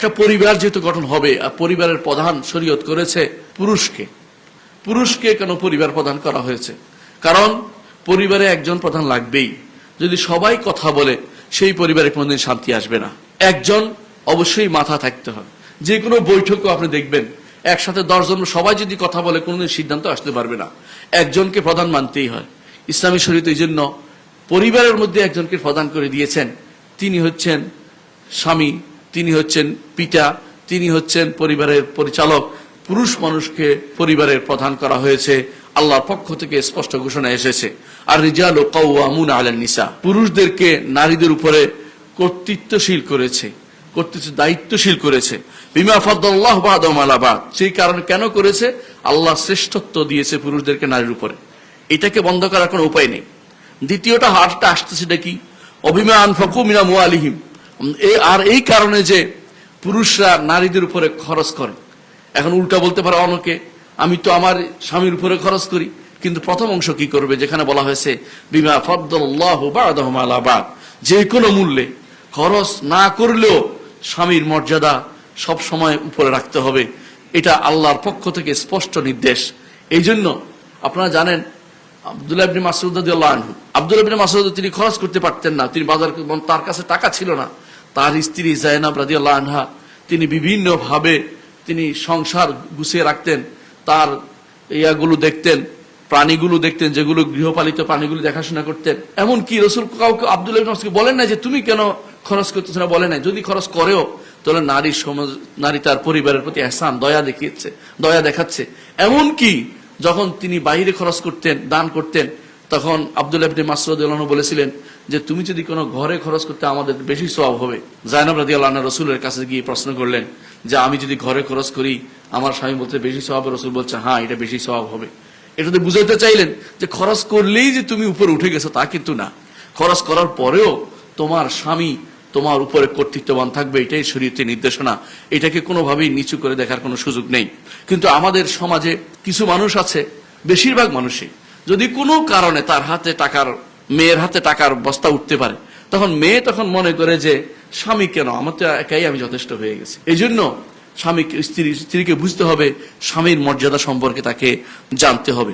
একটা পরিবার যেহেতু গঠন হবে, আর পরিবারের প্রধান শরীয়ত করেছে পুরুষকে। পুরুষকে কেন পরিবার প্রধান করা হয়েছে? কারণ পরিবারে একজন প্রধান লাগবেই। যদি সবাই কথা বলে, সেই পরিবারে কোনোদিন শান্তি আসবে না। একজন অবশ্যই মাথা থাকতে হবে। যে কোনো বৈঠকও আপনি দেখবেন, একসাথে দশজন সবাই যদি কথা বলে, কোনোদিন সিদ্ধান্ত আসতে পারবে না। একজনকে প্রধান মানতেই হয়। ইসলামী শরীয়ত এই জন্য পরিবারের মধ্যে একজনকে প্রদান করে দিয়েছেন। তিনি হচ্ছেন স্বামী তিনি হচ্ছেন পিতা, তিনি হচ্ছেন পরিবারের পরিচালক, পুরুষ মানুষকে পরিবারের প্রধান করা হয়েছে, আল্লাহর পক্ষ থেকে স্পষ্ট ঘোষণা এসেছে। আর রিজাল ও কৌয়ামুন নিসা, পুরুষদেরকে নারীদের উপরে কর্তৃত্বশীল করেছে, কর্তৃত্ব, দায়িত্বশীল করেছে। বিমা ফদ্দাল্লাহ বাদ সেই কারণে কেন করেছে? আল্লাহ শ্রেষ্ঠত্ব দিয়েছে পুরুষদেরকে নারীর উপরে। এটাকে বন্ধ করার কোনো উপায় নেই। দ্বিতীয়টা হারটা আসতেছে এটা কি অভিমান ফকুমিনা মুআলিহিম আর এই কারণে যে পুরুষরা নারীদের উপরে খরচ করে। এখন উল্টা বলতে পারে অনেকে, আমি তো আমার স্বামীর উপরে খরচ করি, কিন্তু প্রথম অংশ কি করবে? যেখানে বলা হয়েছে, বিমা ফদ্দুল্লাহ বাদ। যে কোনো মূল্যে খরচ না করলেও স্বামীর মর্যাদা সব সময় উপরে রাখতে হবে। এটা আল্লাহর পক্ষ থেকে স্পষ্ট নির্দেশ। এই জন্য আপনারা জানেন, আব্দুল্লাহ ইবনে রাদিয়াল্লাহু আনহু, আব্দুল্লাহ ইবনে মাসউদ তিনি খরচ করতে পারতেন না। তিনি বাজার, তার কাছে টাকা ছিল না। তার স্ত্রী জায়নাব রাদিয়াল্লাহু আনহা, তিনি বিভিন্ন ভাবে তিনি সংসার গুছিয়ে রাখতেন, তার ইয়াগুলো দেখতেন, প্রাণীগুলো দেখতেন, যেগুলো গৃহপালিত প্রাণীগুলো দেখাশোনা করতেন। এমন কি রসুল কাউকে আব্দুল্লাহ ইবনে বলেন না যে, তুমি কেন খরচ করতেছ না? বলে নাই। যদি খরচ করেও, তাহলে নারী সমাজ, নারী তার পরিবারের প্রতি এহসান, দয়া দেখিয়েছে, দয়া দেখাচ্ছে। এমন কি যখন তিনি বাইরে খরচ করতেন, দান করতেন, তখন আব্দুল ইবনে মাসউদ বলেছিলেন যে তুমি যদি কোনো ঘরে খরচ করতে আমাদের বেশি সওয়াব হবে। জায়নব রাদিয়াল্লাহু আনহা রাসূলের কাছে গিয়ে প্রশ্ন করলেন যে, আমি যদি ঘরে খরচ করি, আমার স্বামী বলতে বেশি সওয়াব? রসুল বলছে হ্যাঁ এটা বেশি সওয়াব হবে। এটাতে বুঝাইতে চাইলেন যে, খরচ করলেই যে তুমি উপরে উঠে গেছো, তা কিন্তু না। খরচ করার পরেও তোমার স্বামী তোমার উপরে কর্তৃত্ববান থাকবে, এটাই শরীয়তের নির্দেশনা। এটাকে কোনোভাবেই নিচু করে দেখার কোনো সুযোগ নেই। কিন্তু আমাদের সমাজে কিছু মানুষ আছে, বেশিরভাগ মানুষই। যদি কোনো কারণে তার হাতে টাকার মেয়ের হাতে টাকার বস্তা উঠতে পারে। তখন মেয়ে তখন মনে করে যে, স্বামী কেন? আমার তো একাই আমি যথেষ্ট হয়ে গেছি। এই জন্য স্বামীকে স্ত্রী, স্ত্রীকে বুঝতে হবে, স্বামীর মর্যাদা সম্পর্কে তাকে জানতে হবে।